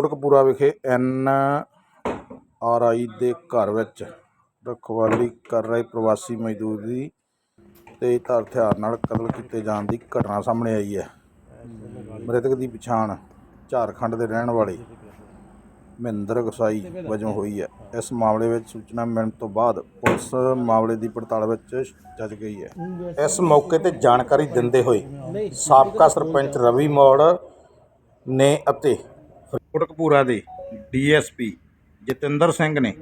ਕੋਟਕਪੂਰਾ ਵਿਖੇ N R I ਦੇ ਘਰ ਵਿੱਚ ਰਖਵਾਲੀ ਕਰ ਰਹੇ ਪ੍ਰਵਾਸੀ ਮਜ਼ਦੂਰ ਦੀ ਤੇਜ਼ ਧਾਰ ਹਥਿਆਰ ਨਾਲ ਕਤਲ ਕੀਤੇ ਜਾਣ ਦੀ ਘਟਨਾ ਸਾਹਮਣੇ ਆਈ ਹੈ। ਮ੍ਰਿਤਕ ਦੀ ਪਛਾਣ ਝਾਰਖੰਡ ਦੇ ਰਹਿਣ ਵਾਲੇ ਮਹਿੰਦਰ ਗਸਾਈ ਵਜੋਂ ਹੋਈ ਹੈ। ਇਸ ਮਾਮਲੇ ਵਿੱਚ ਸੂਚਨਾ ਮਿਲਣ ਤੋਂ ਬਾਅਦ ਪੁਲਿਸ ਮਾਮਲੇ ਦੀ ਪੜਤਾਲ ਵਿੱਚ ਜੱਜ ਗਈ ਹੈ। ਇਸ ਮੌਕੇ ਤੇ ਜਾਣਕਾਰੀ ਦਿੰਦੇ ਹੋਏ ਸਾਬਕਾ ਸਰਪੰਚ ਰਵੀ ਮੋੜ ਨੇ ਅਤੇ ਕੋਟਕਪੂਰਾ ਦੇ ਡੀਐਸਪੀ ਜਤਿੰਦਰ ਸਿੰਘ ਨੇ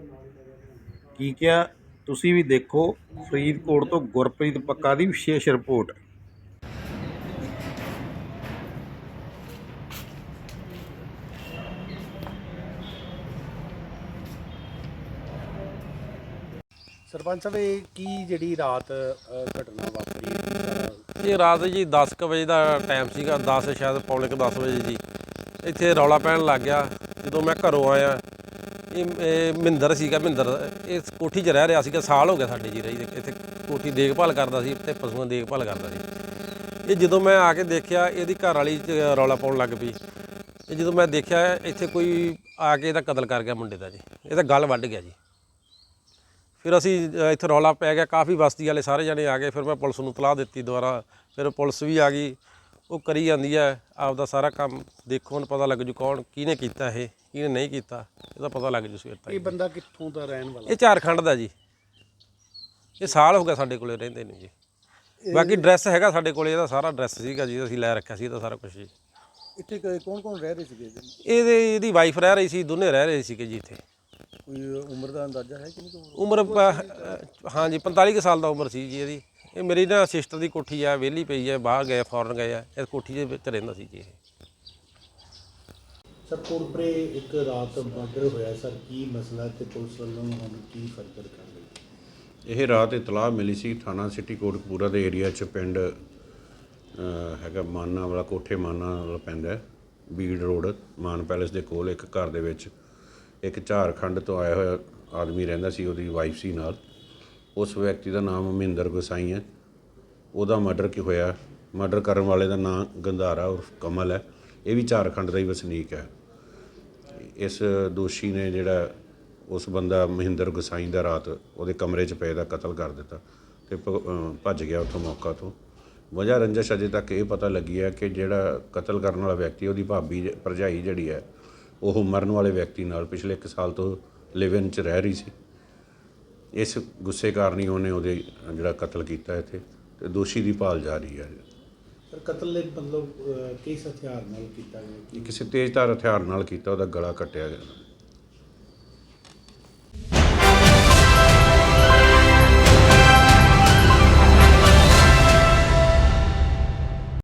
ਕੀ ਕਿਹਾ? ਤੁਸੀਂ ਵੀ ਦੇਖੋ ਫਰੀਦਕੋਟ ਤੋਂ ਗੁਰਪ੍ਰੀਤ ਪੱਕਾ ਦੀ ਵਿਸ਼ੇਸ਼ ਰਿਪੋਰਟ। ਸਰਪੰਚ ਸਾਹਿਬ ਇਹ ਕੀ ਜਿਹੜੀ ਰਾਤ ਅ, ਘਟਨਾ ਵਾਪਰੀ? ਹੈ? ਇਹ ਰਾਤ ਜੀ 10 ਕੁ ਵਜੇ ਦਾ ਟਾਈਮ ਸੀਗਾ 10 ਸ਼ਾਇਦ ਪੌਣੇ ਕੁ 10 ਵਜੇ ਜੀ ਇੱਥੇ ਰੌਲਾ ਪੈਣ ਲੱਗ ਗਿਆ ਜਦੋਂ ਮੈਂ ਘਰੋਂ ਆਇਆ। ਇਹ ਇਹ ਮਹਿੰਦਰ ਸੀਗਾ, ਮਹਿੰਦਰ ਇਸ ਕੋਠੀ 'ਚ ਰਹਿ ਰਿਹਾ ਸੀਗਾ, ਸਾਲ ਹੋ ਗਿਆ ਸਾਡੇ ਜੀ ਰਹੀ। ਇੱਥੇ ਕੋਠੀ ਦੇਖਭਾਲ ਕਰਦਾ ਸੀ ਤੇ ਪਸ਼ੂਆਂ ਦੀ ਦੇਖਭਾਲ ਕਰਦਾ ਸੀ। ਇਹ ਜਦੋਂ ਮੈਂ ਆ ਕੇ ਦੇਖਿਆ, ਇਹਦੀ ਘਰ ਵਾਲੀ 'ਚ ਰੌਲਾ ਪਾਉਣ ਲੱਗ ਪਈ। ਇਹ ਜਦੋਂ ਮੈਂ ਦੇਖਿਆ, ਇੱਥੇ ਕੋਈ ਆ ਕੇ ਇਹਦਾ ਕਤਲ ਕਰ ਗਿਆ ਮੁੰਡੇ ਦਾ ਜੀ। ਇਹ ਤਾਂ ਗੱਲ ਵੱਢ ਗਿਆ ਜੀ। ਫਿਰ ਅਸੀਂ ਇੱਥੇ ਰੌਲਾ ਪੈ ਗਿਆ। ਕਾਫੀ ਬਸਤੀ ਵਾਲੇ ਸਾਰੇ ਜਣੇ ਆ ਗਏ। ਫਿਰ ਮੈਂ ਪੁਲਿਸ ਨੂੰ ਤਲਾਹ ਦਿੱਤੀ ਦੁਬਾਰਾ। ਫਿਰ ਪੁਲਿਸ ਵੀ ਆ ਗਈ। ਉਹ ਕਰੀ ਜਾਂਦੀ ਹੈ ਆਪਦਾ ਸਾਰਾ ਕੰਮ ਦੇਖੋ ਹੁਣ ਪਤਾ ਲੱਗ ਜੂ ਕੌਣ ਕਿਹਨੇ ਕੀਤਾ ਇਹ ਕਿਹਨੇ ਨਹੀਂ ਕੀਤਾ ਇਹਦਾ ਪਤਾ ਲੱਗ ਜੂ ਸਵੇਰ ਇਹ ਤੱਕ ਬੰਦਾ ਕਿੱਥੋਂ ਦਾ ਰਹਿਣ ਵਾਲਾ? ਇਹ ਝਾਰਖੰਡ ਦਾ ਜੀ। ਇਹ ਸਾਲ ਹੋ ਗਿਆ ਸਾਡੇ ਕੋਲੇ ਰਹਿੰਦੇ ਨੂੰ ਜੀ। ਬਾਕੀ ਡਰੈਸ ਹੈਗਾ ਸਾਡੇ ਕੋਲੇ ਇਹਦਾ ਸਾਰਾ ਡਰੈਸ ਸੀਗਾ ਜੀ ਅਸੀਂ ਲੈ ਰੱਖਿਆ ਸੀ ਇਹਦਾ ਸਾਰਾ ਕੁਝ ਜੀ। ਇੱਥੇ ਕੌਣ ਕੌਣ ਰਹਿ ਰਹੇ ਸੀਗੇ? ਇਹਦੇ ਇਹਦੀ ਵਾਈਫ ਰਹਿ ਰਹੀ ਸੀ ਦੋਨੇ ਰਹਿ ਰਹੇ ਸੀਗੇ ਜੀ ਇੱਥੇ। ਕੋਈ ਉਮਰ ਦਾ ਅੰਦਾਜ਼ਾ ਹੈ ਕਿ ਨਹੀਂ? ਕੋਈ ਉਮਰ ਪ- ਅਹ ਹਾਂਜੀ 45 ਕੁ ਸਾਲ ਦਾ ਉਮਰ ਸੀ ਜੀ ਇਹਦੀ। ਇਹ ਮੇਰੀ ਨਾ ਸਿਸਟਰ ਦੀ ਕੋਠੀ ਆ ਵਿਹਲੀ ਪਈ ਹੈ ਬਾਹਰ ਗਏ ਫੌਰਨ ਗਏ ਆ ਇਸ ਕੋਠੀ ਦੇ ਵਿੱਚ ਰਹਿੰਦਾ ਸੀ ਜੀ ਇਹ। ਸਰ ਇੱਕ ਰਾਤ ਮਰਡਰ ਹੋਇਆ ਸਰ ਕੀ ਮਸਲਾ ਤੇ ਪੁਲਿਸ ਵੱਲੋਂ ਹੁਣ ਕੀ ਫਰਦਰ ਕਰ ਰਹੀ ਇਹ ਰਾਤ ਇਤਲਾਹ ਮਿਲੀ ਸੀ ਥਾਣਾ ਸਿਟੀ ਕੋਟਕਪੂਰਾ ਦੇ ਏਰੀਆ 'ਚ ਪਿੰਡ ਹੈਗਾ ਮਾਨਾ ਵਾਲਾ ਕੋਠੇ ਮਾਨਾ ਵਾਲਾ ਪੈਂਦਾ ਹੈ, ਬੀੜ ਰੋਡ ਮਾਨ ਪੈਲੇਸ ਦੇ ਕੋਲ ਇੱਕ ਘਰ ਦੇ ਵਿੱਚ ਇੱਕ ਝਾਰਖੰਡ ਤੋਂ ਆਇਆ ਹੋਇਆ ਆਦਮੀ ਰਹਿੰਦਾ ਸੀ ਉਹਦੀ ਵਾਈਫ ਸੀ ਨਾਲ। ਉਸ ਵਿਅਕਤੀ ਦਾ ਨਾਮ ਮਹਿੰਦਰ ਗੋਸਾਈ ਹੈ। ਉਹਦਾ ਮਰਡਰ ਕੀ ਹੋਇਆ? ਮਰਡਰ ਕਰਨ ਵਾਲੇ ਦਾ ਨਾਮ ਗੰਧਾਰਾ ਉਰਫ ਕਮਲ ਹੈ। ਇਹ ਵੀ ਝਾਰਖੰਡ ਦਾ ਹੀ ਵਸਨੀਕ ਹੈ। ਇਸ ਦੋਸ਼ੀ ਨੇ ਜਿਹੜਾ ਉਸ ਬੰਦਾ ਮਹਿੰਦਰ ਗੁਸਾਈ ਦਾ ਰਾਤ ਉਹਦੇ ਕਮਰੇ 'ਚ ਪਏ ਦਾ ਕਤਲ ਕਰ ਦਿੱਤਾ ਤੇ ਭੱਜ ਗਿਆ ਉੱਥੋਂ ਮੌਕਾ ਤੋਂ। ਵਜ੍ਹਾ ਰੰਜਸ਼ ਅਜੇ ਤੱਕ ਇਹ ਪਤਾ ਲੱਗੀ ਹੈ ਕਿ ਜਿਹੜਾ ਕਤਲ ਕਰਨ ਵਾਲਾ ਵਿਅਕਤੀ ਉਹਦੀ ਭਾਬੀ ਜ- ਭਰਜਾਈ ਜਿਹੜੀ ਹੈ, ਉਹ ਮਰਨ ਵਾਲੇ ਵਿਅਕਤੀ ਨਾਲ ਪਿਛਲੇ 1 ਸਾਲ ਤੋਂ ਲਿਵ ਇਨ 'ਚ ਰਹਿ ਰਹੀ ਸੀ। ਇਸ ਗੁੱਸੇ ਕਾਰਨ ਹੀ ਉਹਨੇ ਉਹਦੇ ਜਿਹੜਾ ਕਤਲ ਕੀਤਾ ਇੱਥੇ ਤੇ ਦੋਸ਼ੀ ਦੀ ਭਾਲ ਜਾਰੀ ਹੈ। ਸਰ ਕਤਲ ਦੇ ਮਤਲਬ ਕਿਸ ਹਥਿਆਰ ਨਾਲ ਕੀਤਾ ਗਿਆ? ਕਿਸੇ ਤੇਜ਼ਧਾਰ ਹਥਿਆਰ ਨਾਲ ਕੀਤਾ ਉਹਦਾ ਗਲਾ ਕੱਟਿਆ ਗਿਆ।